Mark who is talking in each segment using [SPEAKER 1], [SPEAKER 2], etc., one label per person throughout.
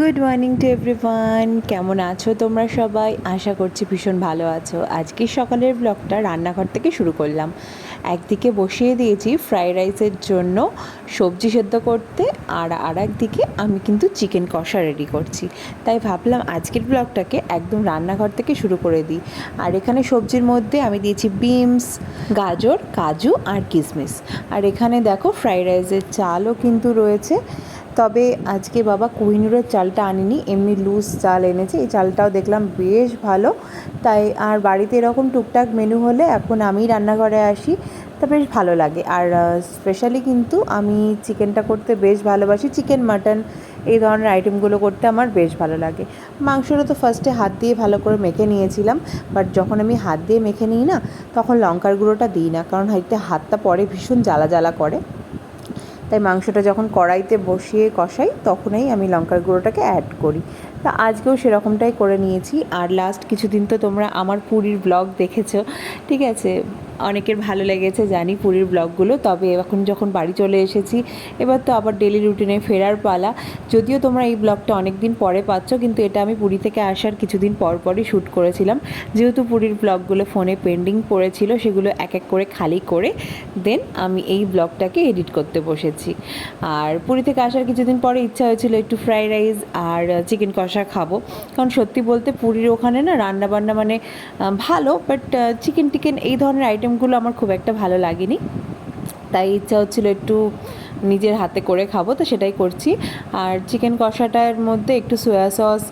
[SPEAKER 1] Good morning to everyone কেমন আছো তোমরা সবাই? আশা করছি ভীষণ ভালো আছো। আজকে সকালের ব্লগটা রান্নাঘর থেকে শুরু করলাম। একদিকে বসিয়ে দিয়েছি ফ্রাইড রাইসের জন্য সবজি সেদ্ধ করতে আর আর একদিকে আমি কিন্তু চিকেন কষা রেডি করছি। তাই ভাবলাম আজকের ব্লগটাকে একদম রান্নাঘর থেকে শুরু করে দিই। আর এখানে সবজির মধ্যে আমি দিয়েছি বিনস গাজর, কাজু আর কিশমিশ আর এখানে দেখো ফ্রাইড রাইসের চালও কিন্তু রয়েছে। তবে আজকে বাবা কোহিনুরের চালটা আনিনি, এমনি লুজ চাল এনেছে। এই চালটাও দেখলাম বেশ ভালো। তাই আর বাড়িতে এরকম টুকটাক মেনু হলে এখন আমি রান্নাঘরে আসি, তা বেশ ভালো লাগে। আর স্পেশালি কিন্তু আমি চিকেনটা করতে বেশ ভালোবাসি। চিকেন, মাটন এই ধরনের আইটেমগুলো করতে আমার বেশ ভালো লাগে। মাংসটা তো ফার্স্টে হাত দিয়ে ভালো করে মেখে নিয়েছিলাম বাট যখন আমি হাত দিয়ে মেখে নিই না, তখন লঙ্কার গুঁড়োটা দিই না, কারণ হাইতে হাতটা পরে ভীষণ জ্বালা জ্বালা করে। তাই মাংসটা যখন কড়াইতে বসিয়ে কষাই, তখনই আমি লঙ্কার গুঁড়োটাকে অ্যাড করি। তা আজকেও সেরকমটাই করে নিয়েছি। আর লাস্ট কিছুদিন তো তোমরা আমার পুরীর ব্লগ দেখেছ, ঠিক আছে? অনেকের ভালো লেগেছে, জানি পুরীর ব্লগগুলো। তবে এখন যখন বাড়ি চলে এসেছি, এবার তো আবার ডেলি রুটিনে ফেরার পালা। যদিও তোমরা এই ব্লগটা অনেক দিন পরে পাচ্ছ, কিন্তু এটা আমি পুরী থেকে আসার কিছুদিন পর পরই শ্যুট করেছিলাম। যেহেতু পুরীর ব্লগগুলো ফোনে পেন্ডিং পড়েছিল, সেগুলো এক এক করে খালি করে দেন আমি এই ব্লগটাকে এডিট করতে বসেছি। আর পুরী থেকে আসার কিছুদিন পরে ইচ্ছা হয়েছিল একটু ফ্রাইড রাইস আর চিকেন কষা খাব। কারণ সত্যি বলতে পুরীর ওখানে না রান্নাবান্না মানে ভালো বাট চিকেন টিকেন এই ধরনের আইটেমগুলো আমার খুব একটা ভালো লাগেনি। তাই ইচ্ছা হচ্ছিল একটু নিজের হাতে করে খাব, তো সেটাই করছি। আর চিকেন কষাটার মধ্যে একটু সোয়া সস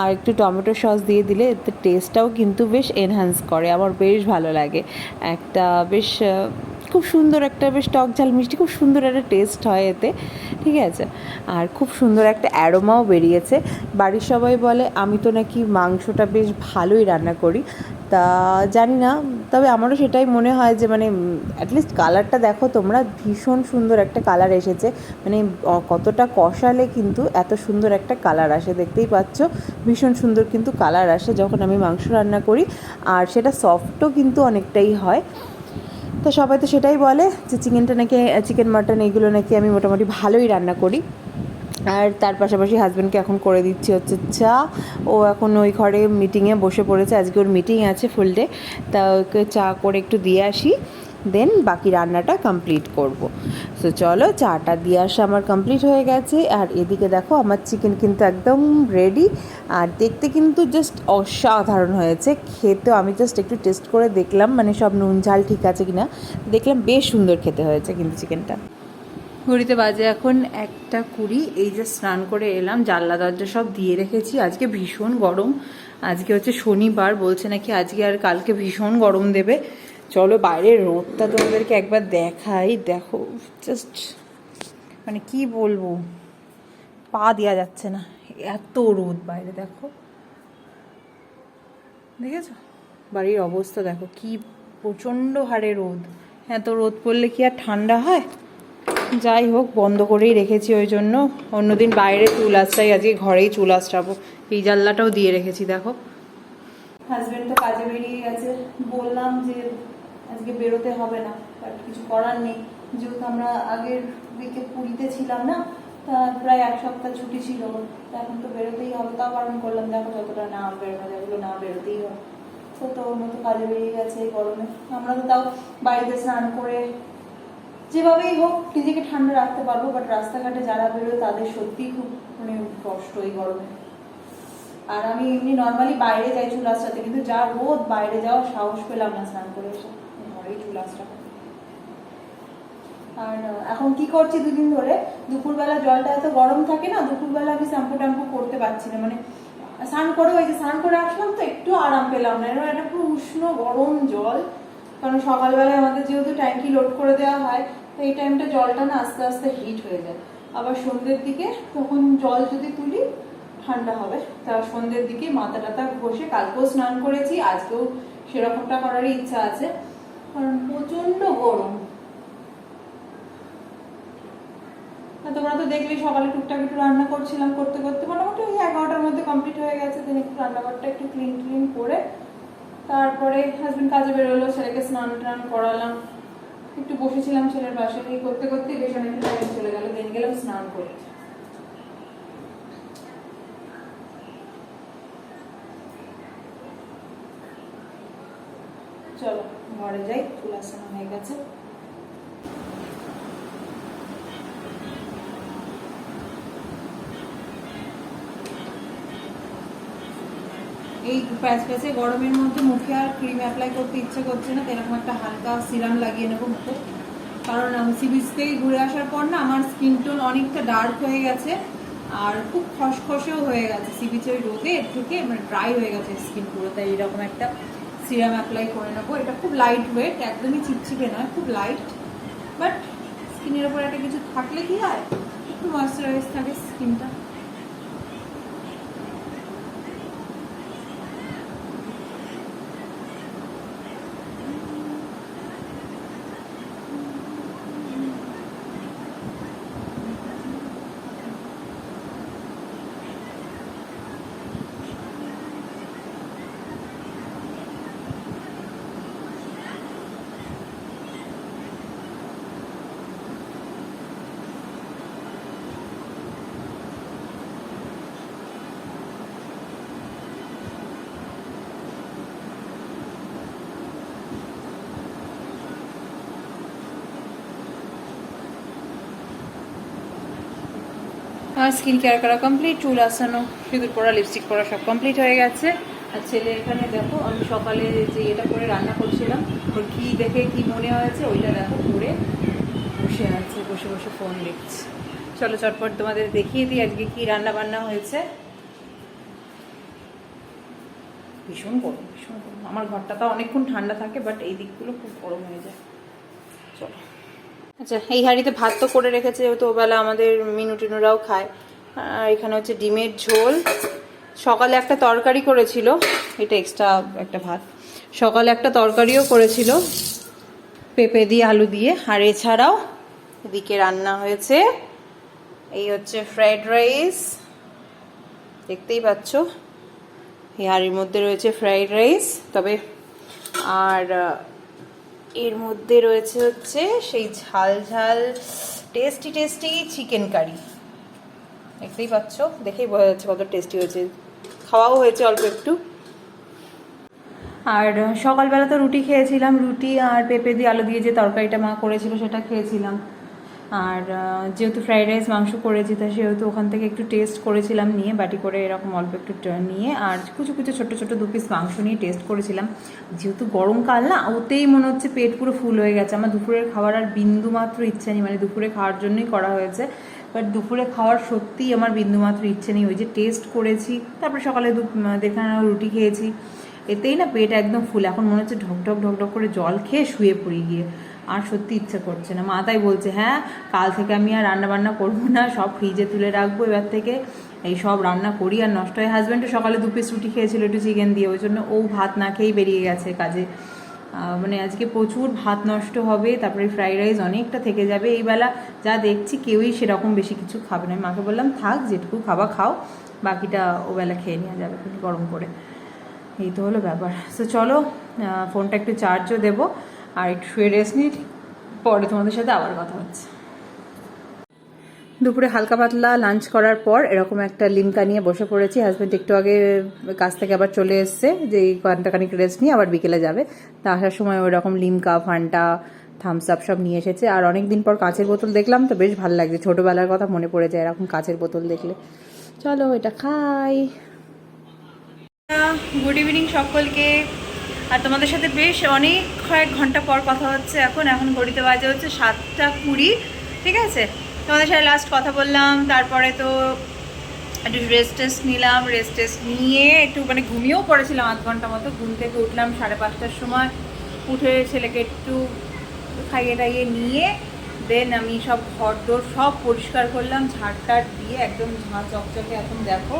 [SPEAKER 1] আর একটু টমেটো সস দিয়ে দিলে এতে টেস্টটাও কিন্তু বেশ এনহ্যান্স করে, আমার বেশ ভালো লাগে। একটা বেশ খুব সুন্দর একটা বেশ টক ঝাল মিষ্টি, খুব সুন্দর একটা টেস্ট হয় এতে, ঠিক আছে? আর খুব সুন্দর একটা অ্যারোমাও বেরিয়েছে। বাড়ির সবাই বলে, আমি তো নাকি মাংসটা বেশ ভালোই রান্না করি। তা জানি না, তবে আমারও সেটাই মনে হয় যে মানে অ্যাটলিস্ট কালারটা দেখো তোমরা, ভীষণ সুন্দর একটা কালার এসেছে। মানে কতটা কষালে কিন্তু এত সুন্দর একটা কালার আসে, দেখতেই পাচ্ছ? ভীষণ সুন্দর কিন্তু কালার আসে যখন আমি মাংস রান্না করি। আর সেটা সফটও কিন্তু অনেকটাই হয়। তো সবাই তো সেটাই বলে যে চিকেনটা নাকি চিকেন, মাটন এগুলো নাকি আমি মোটামুটি ভালোই রান্না করি। আর তার পাশাপাশি হাজব্যান্ডকে এখন করে দিচ্ছি হচ্ছে চা। ও এখন ওই ঘরে মিটিংয়ে বসে পড়েছে। আজকে ওর মিটিং আছে ফুল ডে তা ওকে চা করে একটু দিয়ে আসি। দেন বাকি রান্নাটা কমপ্লিট করব। সো চলো, চাটা দিয়ে আসা আমার কমপ্লিট হয়ে গেছে। আর এদিকে দেখো, আমার চিকেন কিন্তু একদম রেডি আর দেখতে কিন্তু জাস্ট অসাধারণ হয়েছে। খেতে আমি জাস্ট একটু টেস্ট করে দেখলাম। মানে সব নুন, ঝাল ঠিক আছে কিনা? দেখলাম বেশ সুন্দর খেতে হয়েছে কিন্তু চিকেনটা ঘড়িতে বাজে এখন একটা কুড়ি। এই যে স্নান করে এলাম, জানলা, দরজা সব দিয়ে রেখেছি। আজকে ভীষণ গরম। আজকে হচ্ছে শনিবার, বলছে নাকি আজকে আর কালকে ভীষণ গরম দেবে। চলো বাইরের রোদটা তোমাদেরকে একবার দেখাই। দেখো জাস্ট মানে কি বলব? পা দেওয়া যাচ্ছে না। এত রোদ বাইরে, দেখো। দেখেছ? বাড়ির অবস্থা, দেখো কি প্রচণ্ড হারে রোদ। এত রোদ পড়লে কি আর ঠান্ডা হয়? যাই হোক, বন্ধ করেই রেখেছি ওই জন্য। অন্যদিন বাইরে চুল আসটাই আজকে ঘরেই চুল আসটাবো এই জানলাটাও দিয়ে রেখেছি, দেখো। হাজবেন্ড তো কাজে বেরিয়ে গেছে। বললাম যে আজকে বেরোতে হবে না বাট কিছু করার নেই। যেহেতু আমরা আগের উইকে পুরীতে ছিলাম না, তা প্রায় এক সপ্তাহ ছুটি ছিল। এখন তো বেরোতেই হবে, তাও বারণ করলাম, দেখো যতটা না বেরোনো ওগুলো না বেরোতেই হবে। তো তো ওর মতো কাজে বেরিয়ে গেছে এই গরমে। আমরা তো তাও বাড়িতে স্নান করে যেভাবেই হোক নিজেকে ঠান্ডা রাখতে পারব বাট রাস্তাঘাটে যারা বেরোয় তাদের সত্যিই খুব মানে কষ্ট এই গরমে। আর আমি এমনি নর্মালি বাইরে যাই চুল আঁচড়াতে কিন্তু যা রোদ, বাইরে যাওয়ার সাহস পেলাম না স্নান করে এসে। আঁচড়া আর এখন কি করছি দুদিন ধরে? দুপুরবেলা জলটা এত গরম থাকে না, দুপুরবেলা আমি শ্যাম্পু ট্যাম্পু করতে পারছি না। মানে স্নান করে স্নান করে আসলাম তো একটু আরাম পেলাম না। পুরো উষ্ণ গরম জল, কারণ সকালবেলায় আমাদের যেহেতু ট্যাঙ্কি লোড করে দেওয়া হয়, তো এই টাইমটা জলটা না আস্তে আস্তে হিট হয়ে যায়। আবার সন্ধ্যের দিকে তখন জল যদি তুলি, ঠান্ডা হবে। তা সন্ধ্যের দিকে মাথা টাথা ঘষে কালকেও স্নান করেছি, আজকেও সেরকমটা করারই ইচ্ছা আছে। কারণ প্রচণ্ড গরম। তোমরা তো দেখলেই সকালে টুকটাক একটু রান্না করছিলাম করতে করতে, মোটামুটি ওই এগারোটার মধ্যে কমপ্লিট হয়ে গেছে। দেন একটু রান্নাঘরটা একটু ক্লিন ক্লিন করে তারপরে হাজবেন্ড কাজে বেরোলো, ছেলেকে স্নান টান করালাম। একটু বসেছিলাম ছেলের পাশে করতে করতে বেশ অনেকটা চলে গেল দেন গেলাম স্নান করতে
[SPEAKER 2] চলো ঘরে যাই চুল আসানো হয়ে গেছে। এই প্যাচ প্যাচে গরমের মধ্যে মুখে আর ক্রিম অ্যাপ্লাই করতে ইচ্ছে করছে না এরকম একটা হালকা সিরাম লাগিয়ে নেব মুখে। কারণ আমি সি বিচ থেকে ঘুরে আসার পর না, আমার স্কিন টোন অনেকটা ডার্ক হয়ে গেছে, আর খুব খসখসেও হয়ে গেছে। সি বিচে ওই রোদে থেকে মানে ড্রাই হয়ে গেছে স্কিন পুরো তাই এরকম একটা সিরাম অ্যাপ্লাই করে নেব। এটা খুব লাইট ওয়েট একদমই চিপচিপে নয়, খুব লাইট বাট স্কিনের ওপর একটা কিছু থাকলে কি হয়? একটু ময়শ্চারাইজ থাকে স্কিনটা আমার স্কিন কেয়ার করা কমপ্লিট চুল আসানো সিঁদুর পরা লিপস্টিক পরা সব কমপ্লিট হয়ে গেছে। আর ছেলে এখানে দেখো, আমি সকালে যে এটা করে রান্না করছিলাম, ওর কী দেখে কি মনে হয়েছে, ওইটা দেখো করে বসে আছে, বসে বসে ফোন দেখছে। চলো চটপট তোমাদের দেখিয়ে দিই আজকে কি রান্না বান্না হয়েছে। ভীষণ গরম ভীষণ গরম। আমার ঘরটা তো অনেকক্ষণ ঠান্ডা থাকে বাট এই দিকগুলো খুব গরম হয়ে যায়। চলো। আচ্ছা এই হাঁড়িতে ভাত তো করে রেখেছে, যেহেতু ওবেলা আমাদের মিনু টিনুরাও খায়। আর এখানে হচ্ছে ডিমের ঝোল। সকালে একটা তরকারি করেছিল, এটা এক্সট্রা একটা ভাত। সকালে একটা তরকারিও করেছিল, পেঁপে দিয়ে, আলু দিয়ে। আর এছাড়াও এদিকে রান্না হয়েছে, এই হচ্ছে ফ্রাইড রাইস দেখতেই পাচ্ছ, এই হাঁড়ির মধ্যে রয়েছে ফ্রাইড রাইস তবে আর এর মধ্যে রয়েছে হচ্ছে সেই ঝাল ঝাল টেস্টি টেস্টি চিকেন কারি দেখতেই পাচ্ছ? দেখেই বোঝা যাচ্ছে কত টেস্টি হয়েছে। খাওয়াও হয়েছে অল্প একটু। আর সকালবেলা তো রুটি খেয়েছিলাম। রুটি আর পেঁপে দিয়ে আলু দিয়ে যে তরকারিটা মা করেছিল সেটা খেয়েছিলাম। আর যেহেতু ফ্রাইড রাইস মাংস করেছি, তা সেহেতু ওখান থেকে একটু টেস্ট করেছিলাম, নিয়ে বাটি করে এরকম অল্প একটু নিয়ে আর কুচু কুচু ছোটো ছোটো দু পিস মাংস নিয়ে টেস্ট করেছিলাম। যেহেতু গরমকাল না, ওতেই মনে হচ্ছে পেট পুরো ফুল হয়ে গেছে। আমার দুপুরের খাবার আর বিন্দু মাত্র ইচ্ছা নেই মানে দুপুরে খাওয়ার জন্যই করা হয়েছে। বাট দুপুরে খাওয়ার সত্যিই আমার বিন্দুমাত্র ইচ্ছে নেই। ওই যে টেস্ট করেছি, তারপরে সকালে দু দেখে রুটি খেয়েছি, এতেই না পেট একদম ফুল এখন মনে হচ্ছে ঢক ঢক ঢক ঢক করে জল খেয়ে শুয়ে পড়ে গিয়ে। আর সত্যি ইচ্ছে করছে না। মা তাই বলছে হ্যাঁ কাল থেকে আমি আর রান্না বান্না করব না, সব ফ্রিজে তুলে রাখব এবার থেকে। এই সব রান্না করি আর নষ্ট হয়। হাজব্যান্ডও সকালে দু পিস রুটি খেয়েছিল, একটু চিকেন দিয়ে, ওই জন্য ও ভাত না খেয়েই বেরিয়ে গেছে কাজে। মানে আজকে প্রচুর ভাত নষ্ট হবে, তারপরে ফ্রাইড রাইস অনেকটা থেকে যাবে। এই বেলা যা দেখছি কেউই সেরকম বেশি কিছু খাবে না। মাকে বললাম, থাক, যেটুকু খাবা খাও, বাকিটা ও বেলা খেয়ে নেওয়া যাবে গরম করে। এই তো হলো ব্যাপার। তো চলো ফোনটা একটু চার্জও দেবো। আর একটু শুয়ে রেস্ট নিই পরে তোমাদের সাথে আবার কথা হচ্ছে। দুপুরে হালকা পাতলা লাঞ্চ করার পর এরকম একটা লিমকা নিয়ে বসে পড়েছি। হাজব্যান্ড একটু আগে কাজ থেকে আবার চলে এসছে যে এই ঘন্টাখানিক রেস্ট নিয়ে আবার বিকেলে যাবে। তা আসার সময় ওই রকম লিমকা ফান্টা থামস আপ সব নিয়ে এসেছে। আর অনেক দিন পর কাঁচের বোতল দেখলাম তো বেশ ভালো লাগছে। ছোটোবেলার কথা মনে পড়ে যায় এরকম কাঁচের বোতল দেখলে। চলো এটা খাই। গুড ইভিনিং সকলকে। আর তোমাদের সাথে বেশ অনেক কয়েক ঘণ্টা পর কথা হচ্ছে এখন। এখন ঘড়িতে বাজে হচ্ছে সাতটা কুড়ি, ঠিক আছে? তোমাদের সাথে লাস্ট কথা বললাম, তারপরে তো একটু রেস্ট টেস্ট নিলাম রেস্ট টেস্ট নিয়ে একটু মানে ঘুমিয়েও পড়েছিলাম আধ ঘণ্টা মতো। ঘুম থেকে উঠলাম সাড়ে পাঁচটার সময়, উঠে ছেলেকে একটু খাইয়ে টাইয়ে নিয়ে দেন আমি সব ঘর দোর সব পরিষ্কার করলাম, ঝাড় টাট দিয়ে একদম ঝাঁ চকচকে এখন দেখো।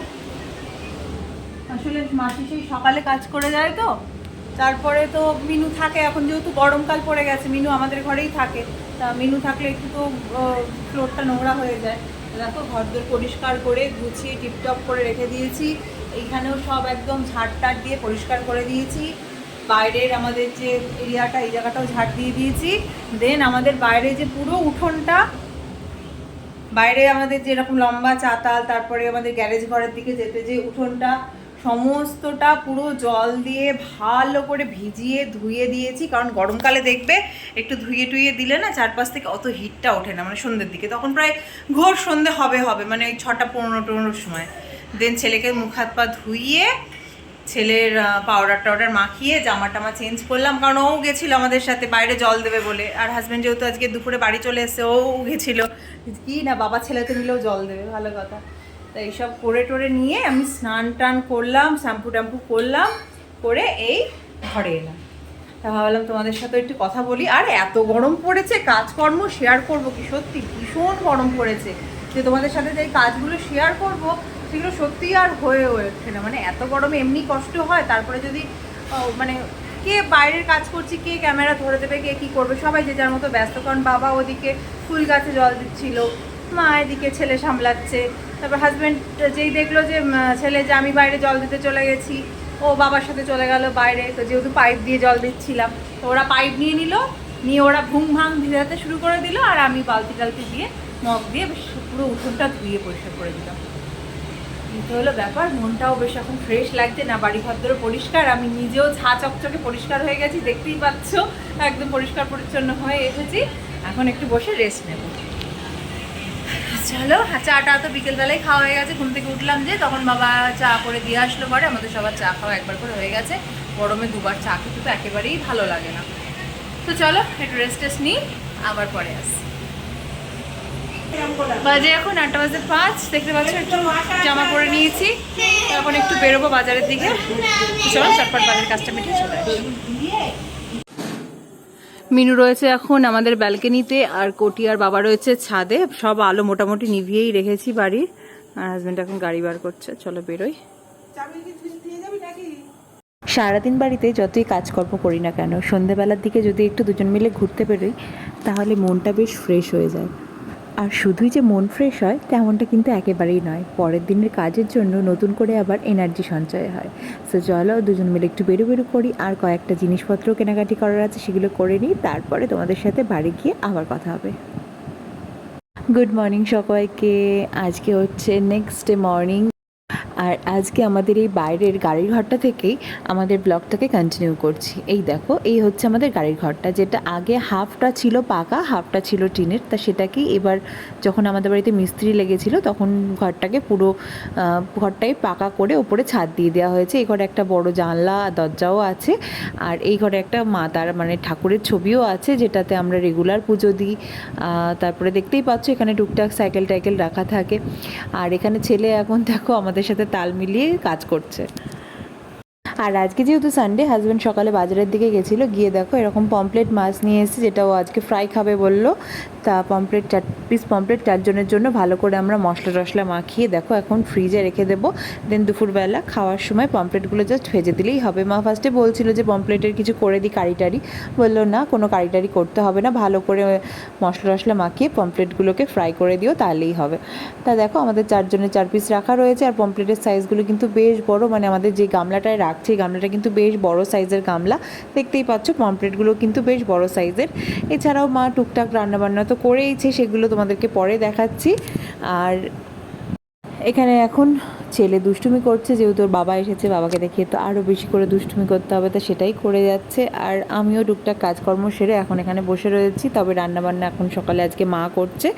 [SPEAKER 2] আসলে মাসি সেই সকালে কাজ করে যায় তো তারপরে তো মিনু থাকে, এখন যেহেতু গরমকাল পড়ে গেছে, মিনু আমাদের ঘরেই থাকে, তা মিনু থাকলে একটু তো ফ্লোরটা নোংরা হয়ে যায়। দেখো, ঘরদোর পরিষ্কার করে গুছিয়ে টিপটপ করে রেখে দিয়েছি। এইখানেও সব একদম ঝাড় টাড় দিয়ে পরিষ্কার করে দিয়েছি। বাইরের আমাদের যে এরিয়াটা, এই জায়গাটাও ঝাড় দিয়ে দিয়েছি। দেন আমাদের বাইরে যে পুরো উঠোনটা, বাইরে আমাদের যেরকম লম্বা চাতাল, তারপরে আমাদের গ্যারেজ ঘরের দিকে যেতে যে উঠোনটা সমস্তটা পুরো জল দিয়ে ভালো করে ভিজিয়ে ধুয়ে দিয়েছি, কারণ গরমকালে দেখবে একটু ধুয়ে টুয়ে দিলে না চারপাশ থেকে অত হিটটা ওঠে না মানে সন্ধ্যের দিকে। তখন প্রায় ঘোর সন্ধে হবে হবে মানে ওই ছটা পনেরো টনেরোর সময়। দেন ছেলেকে মুখ হাত পা ধুইয়ে ছেলের পাউডার টাউডার মাখিয়ে জামা টামা চেঞ্জ করলাম, কারণ ও গেছিল আমাদের সাথে, বাইরে জল দেবে বলে। আর হাজব্যান্ড যেহেতু আজকে দুপুরে বাড়ি চলে এসছে, ও গেছিল। কি না, বাবা ছেলেতে মিলেও জল দেবে, ভালো কথা। তো এইসব করে টোরে নিয়ে আমি স্নান টান করলাম, শ্যাম্পু ট্যাম্পু করলাম, করে এই ঘরে এলাম। তা ভাবলাম তোমাদের সাথে একটু কথা বলি। আর এত গরম পড়েছে, কাজকর্ম শেয়ার করব কি সত্যি? ভীষণ গরম পড়েছে। যে তোমাদের সাথে যে কাজগুলো শেয়ার করব, সেগুলো সত্যিই আর হয়ে ওঠে না। মানে এত গরমে এমনি কষ্ট হয়, তারপরে যদি মানে কে বাইরের কাজ করছি, কে ক্যামেরা ধরে দেবে, কে কী করবে? সবাই যে যার মতো ব্যস্ত। কারণ বাবা ওদিকে ফুল গাছে জল দিচ্ছিল, মা এদিকে ছেলে সামলাচ্ছে। তারপর হাজব্যান্ড যেই দেখল যে ছেলে যে আমি বাইরে জল দিতে চলে গেছি, ও বাবার সাথে চলে গেল বাইরে, তো যেহেতু পাইপ দিয়ে জল দিচ্ছিলাম, তো ওরা পাইপ নিয়ে নিল, নিয়ে ওরা ভুং ভাং ভিজাতে শুরু করে দিল, আর আমি বালতি টালতি দিয়ে, মগ দিয়ে পুরো উঠোনটা ধুয়ে পরিষ্কার করে দিলাম। এটা হলো ব্যাপার, মনটাও বেশ এখন ফ্রেশ লাগছে না বাড়ি ভদ্র পরিষ্কার, আমি নিজেও ঝা চকচকে পরিষ্কার হয়ে গেছি, দেখতেই পাচ্ছ, একদম পরিষ্কার পরিচ্ছন্ন হয়ে এসেছি। এখন একটু বসে রেস্ট নেব। চলো আর চাটা তো বিকেলবেলায় খাওয়া হয়ে গেছে, ঘুম থেকে উঠলাম যে, তখন বাবা চা করে দিয়ে আসলো পরে আমাদের সবার চা খাওয়া একবার করে হয়ে গেছে। গরমে দুবার চা খেতে তো একেবারেই ভালো লাগে না। তো চলো, একটু রেস্ট টেস্ট নিই, আবার পরে আসি বাজে এখন আটটা বাজে পাঁচ, দেখতে পাচ্ছ, একটু জামা পরে নিয়েছি এখন একটু বেরোবো বাজারের দিকে। চলো, চটপট বাজারের কাজটা মিটে চলে আসি। মিনু রয়েছে এখন আমাদের ব্যালকনিতে আর কোটি আর বাবা রয়েছে ছাদে। সব আলো মোটামুটি নিভিয়েই রেখেছি বাড়ির। আর হাজব্যান্ড এখন গাড়ি বার করছে। চলো বেরোই।
[SPEAKER 1] সারাদিন বাড়িতে যতই কাজকর্ম করি না কেন সন্ধেবেলার দিকে যদি একটু দুজন মিলে ঘুরতে বেরোই তাহলে মনটা বেশ ফ্রেশ হয়ে যায়। আর শুধুই যে মন ফ্রেশ হয়, তেমনটা কিন্তু একেবারেই নয়। পরের দিনের কাজের জন্য নতুন করে আবার এনার্জি সঞ্চয় হয়। সো চলো দুজন মিলে একটু বেরো বেরো করি, আর কয়েকটা জিনিসপত্র কেনাকাটি করার আছে, সেগুলো করে নিই, তারপরে তোমাদের সাথে বাড়ি গিয়ে আবার কথা হবে। গুড মর্নিং সবাইকে আজকে হচ্ছে নেক্সট ডে মর্নিং আর আজকে আমাদের এই বাইরের গাড়ির ঘরটা থেকেই আমাদের ব্লগটাকে কন্টিনিউ করছি। এই দেখো, এই হচ্ছে আমাদের গাড়ির ঘরটা, যেটা আগে হাফটা ছিল পাকা হাফটা ছিল টিনের। তা সেটাকেই এবার যখন আমাদের বাড়িতে মিস্ত্রি লেগেছিল, তখন ঘরটাকে পুরো ঘরটাই পাকা করে ওপরে ছাদ দিয়ে দেওয়া হয়েছে। এই ঘরে একটা বড় জানলা, দরজাও আছে। আর এই ঘরে একটা মাতার মানে ঠাকুরের ছবিও আছে, যেটাতে আমরা রেগুলার পুজো দিই। তারপরে দেখতেই পাচ্ছ, এখানে টুকটাক সাইকেল টাইকেল রাখা থাকে। আর এখানে ছেলে এখন, দেখো, আমাদের সাথে তাল মিলিয়ে কাজ করছে। আর আজকে যেহেতু সানডে হাজব্যান্ড সকালে বাজারের দিকে গেছিল, গিয়ে দেখো এরকম পমপ্লেট মাছ নিয়ে এসেছে যেটা ও আজকে ফ্রাই খাবে বলল। তা পমপ্লেট চার পিস পমপ্লেট চারজনের জন্য ভালো করে আমরা মশলা টশলা মাখিয়ে দেখো এখন ফ্রিজে রেখে দেবো। দেন দুপুরবেলা খাওয়ার সময় পমপ্লেটগুলো জাস্ট ভেজে দিলেই হবে। মা ফার্স্টে বলছিল যে পমপ্লেটের কিছু করে দিই কারি টারি বলল, না, কোনো কারি টারি করতে হবে না, ভালো করে মশলা টশলা মাখিয়ে পমপ্লেটগুলোকে ফ্রাই করে দিও, তাহলেই হবে। তা দেখো আমাদের চারজনের চার পিস রাখা রয়েছে, আর পমপ্লেটের সাইজগুলো কিন্তু বেশ বড় মানে আমাদের যে গামলাটায় রাখছে এই গামলাটা কিন্তু বেশ বড় সাইজের গামলা। দেখতেই পাচ্ছ পমপ্লেটগুলো কিন্তু বেশ বড় সাইজের। এছাড়াও মা টুকটাক রান্নাবান্না তো করেইছে, সেগুলো তোমাদেরকে পরে দেখাচ্ছি। আর এখানে এখন ছেলে দুষ্টুমি করছে, যেহেতু ওর বাবা এসেছে, বাবাকে দেখিয়ে তো আরও বেশি করে দুষ্টুমি করতে হবে, তো সেটাই করে যাচ্ছে। আর আমিও টুকটাক কাজকর্ম সেরে এখন এখানে বসে রয়েছি, তবে রান্নাবান্না এখন সকালে আজকে মা করছে।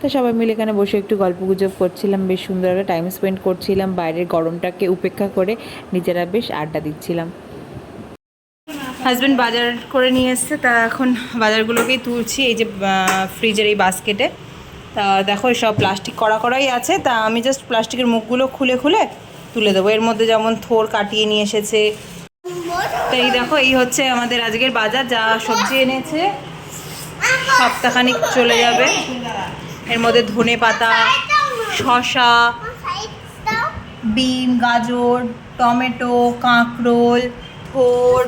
[SPEAKER 1] তো সবাই মিলে এখানে বসে একটু গল্প গুজব করছিলাম, বেশ সুন্দর একটা টাইম স্পেন্ড করছিলাম, বাইরের গরমটাকে উপেক্ষা করে নিজেরা বেশ আড্ডা দিচ্ছিলাম।
[SPEAKER 2] হাজব্যান্ড বাজার করে নিয়ে এসছে, তা এখন বাজারগুলোকেই তুলছি, এই যে ফ্রিজের এই বাস্কেটে তা দেখো সব প্লাস্টিক করা করাই আছে তা আমি জাস্ট প্লাস্টিকের মুখগুলো খুলে খুলে তুলে দেবো। এর মধ্যে যেমন থোর কাটিয়ে নিয়ে এসেছে। তো এই দেখো এই হচ্ছে আমাদের আজকের বাজার যা সবজি এনেছে সপ্তাহখানিক চলে যাবে। এর মধ্যে ধনে পাতা শশা বিন গাজর টমেটো কাঁকরোল থোর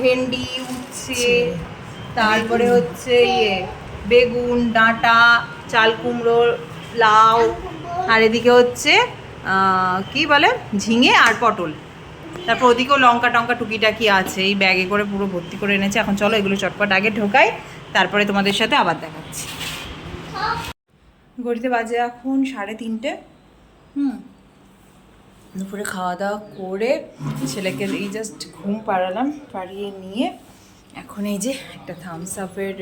[SPEAKER 2] ভেন্ডি উচ্ছে তারপরে হচ্ছে ইয়ে বেগুন ডাঁটা চাল কুমড়ো, লাউ, আর এদিকে হচ্ছে কি বলে? ঝিঙে আর পটল। তারপর ওদিকেও লঙ্কা টঙ্কা টুকিটাকি আছে, এই ব্যাগে করে পুরো ভর্তি করে এনেছে। এখন চলো এগুলো চটপট আগে ঢোকাই, তারপরে তোমাদের সাথে আবার দেখাচ্ছি। ঘড়িতে বাজে এখন সাড়ে তিনটে। হুম। দুপুরে খাওয়া দাওয়া করে ছেলেকে এই জাস্ট ঘুম পাড়ালাম, পাড়িয়ে নিয়ে এখন এই যে একটা থামস আপের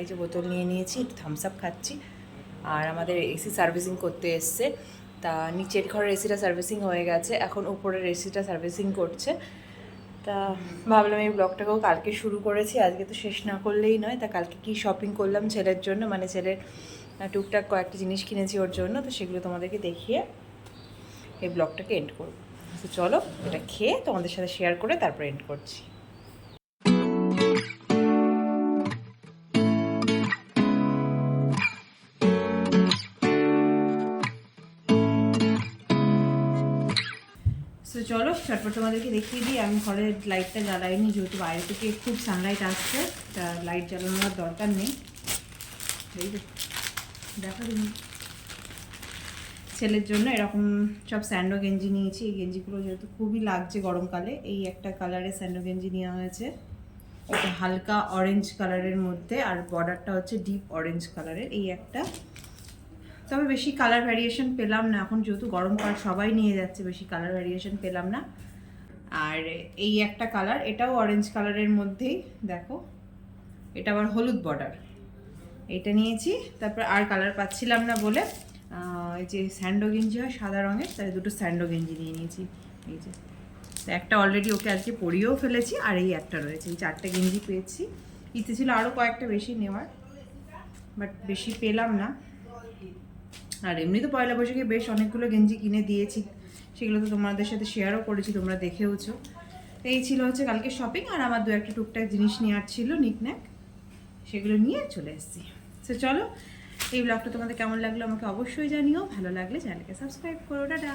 [SPEAKER 2] এই যে বোতল নিয়ে নিয়েছি, একটু থামস আপ খাচ্ছি। আর আমাদের এসি সার্ভিসিং করতে এসছে। তা নিচের ঘরের এসিটা সার্ভিসিং হয়ে গেছে, এখন উপরের এসিটা সার্ভিসিং করছে। তা ভাবলাম এই ব্লগটাকেও কালকে শুরু করেছি, আজকে তো শেষ না করলেই নয়। তা কালকে কি শপিং করলাম ছেলের জন্য মানে ছেলের টুকটাক কয়েকটা জিনিস কিনেছি ওর জন্য। তো সেগুলো তোমাদেরকে দেখিয়ে এই ব্লগটাকে এন্ড করব। তো চলো, এটা খেয়ে তোমাদের সাথে শেয়ার করে তারপর এন্ড করছি। তারপর তোমাদেরকে দেখিয়ে দিই। আমি ঘরের লাইটটা জ্বালাইনি, যেহেতু বাইরে থেকে খুব সানলাইট আসছে, তা লাইট জ্বালানোর দরকার নেই। এই দেখো ছেলের জন্য এরকম সব স্যান্ডো গেঞ্জি নিয়েছি। এই গেঞ্জিগুলো যেহেতু খুবই লাগছে গরমকালে, এই একটা কালারের স্যান্ডো গেঞ্জি নেওয়া হয়েছে। হালকা অরেঞ্জ কালারের মধ্যে, আর বর্ডারটা হচ্ছে ডিপ অরেঞ্জ কালারের এই একটা তবে বেশি কালার ভ্যারিয়েশন পেলাম না। এখন যেহেতু গরমকাল সবাই নিয়ে যাচ্ছে, বেশি কালার ভ্যারিয়েশন পেলাম না। আর এই একটা কালার এটাও অরেঞ্জ কালারের মধ্যেই, দেখো। এটা আবার হলুদ বর্ডার এটা নিয়েছি, তারপর আর কালার পাচ্ছিলাম না বলে এই যে স্যান্ডো গেঞ্জি হয় সাদা রঙের, তাই দুটো স্যান্ডো গেঞ্জি নিয়ে নিয়েছি। এই যে। তো একটা অলরেডি ওকে আজকে পরিয়েও ফেলেছি, আর এই একটা রয়েছে। এই চারটে গেঞ্জি পেয়েছি। ইচ্ছে ছিল আরও কয়েকটা বেশি নেওয়ার বাট বেশি পেলাম না। আর এমনি তো পয়লা বৈশাখে বেশ অনেকগুলো গেঞ্জি কিনে দিয়েছি। সেগুলো তো তোমাদের সাথে শেয়ারও করেছি, তোমরা দেখেওছো। এই ছিল হচ্ছে কালকে শপিং আর আমার দু একটা টুকটাক জিনিস নেওয়ার ছিল নিকন্যাক সেগুলো নিয়ে চলে এসেছি। তো চলো, এই ব্লগটা তোমাদের কেমন লাগল আমাকে অবশ্যই জানিও। ভালো লাগলে চ্যানেলকে সাবস্ক্রাইব করো। টাটা!